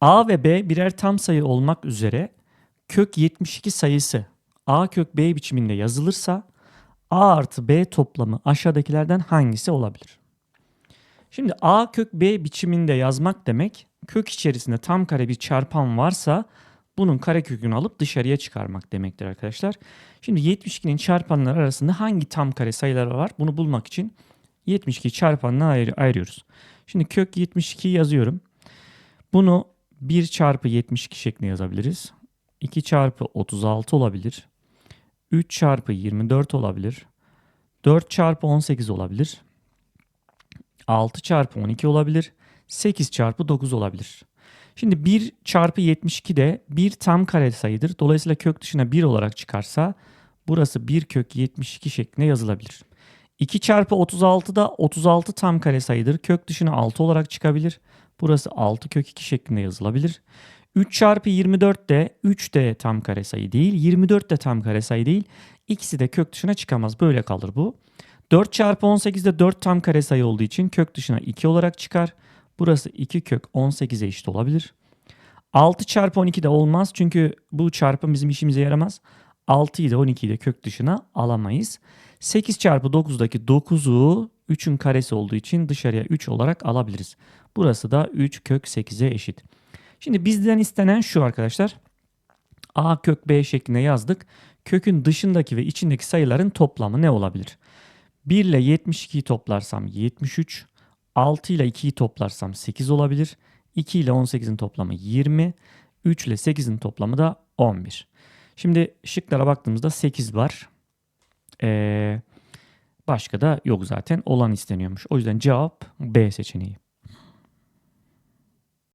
A ve B birer tam sayı olmak üzere kök 72 sayısı A kök B biçiminde yazılırsa A artı B toplamı aşağıdakilerden hangisi olabilir? Şimdi A kök B biçiminde yazmak demek kök içerisinde tam kare bir çarpan varsa bunun karekökünü alıp dışarıya çıkarmak demektir arkadaşlar. Şimdi 72'nin çarpanları arasında hangi tam kare sayıları var? Bunu bulmak için 72 çarpanına ayır- ayırıyoruz. Şimdi kök 72 yazıyorum. Bunu 1 çarpı 72 şeklinde yazabiliriz. 2 çarpı 36 olabilir. 3 çarpı 24 olabilir. 4 çarpı 18 olabilir. 6 çarpı 12 olabilir. 8 çarpı 9 olabilir. Şimdi 1 çarpı 72 de bir tam kare sayıdır. Dolayısıyla kök dışına 1 olarak çıkarsa burası 1 kök 72 şeklinde yazılabilir. 2 çarpı 36 da 36 tam kare sayıdır. Kök dışına 6 olarak çıkabilir. Burası 6 kök 2 şeklinde yazılabilir. 3 çarpı 24 de 3 de tam kare sayı değil. 24 de tam kare sayı değil. İkisi de kök dışına çıkamaz. Böyle kalır bu. 4 çarpı 18 de 4 tam kare sayı olduğu için kök dışına 2 olarak çıkar. Burası 2 kök 18'e eşit olabilir. 6 çarpı 12 de olmaz çünkü bu çarpım bizim işimize yaramaz. 6'yı da 12'yi de kök dışına alamayız. 8 çarpı 9'daki 9'u 3'ün karesi olduğu için dışarıya 3 olarak alabiliriz. Burası da 3 kök 8'e eşit. Şimdi bizden istenen şu arkadaşlar. A kök B şeklinde yazdık. Kökün dışındaki ve içindeki sayıların toplamı ne olabilir? 1 ile 72'yi toplarsam 73. 6 ile 2'yi toplarsam 8 olabilir. 2 ile 18'in toplamı 20. 3 ile 8'in toplamı da 11. Şimdi şıklara baktığımızda 8 var. Ee, başka da yok zaten. Olan isteniyormuş. O yüzden cevap B seçeneği.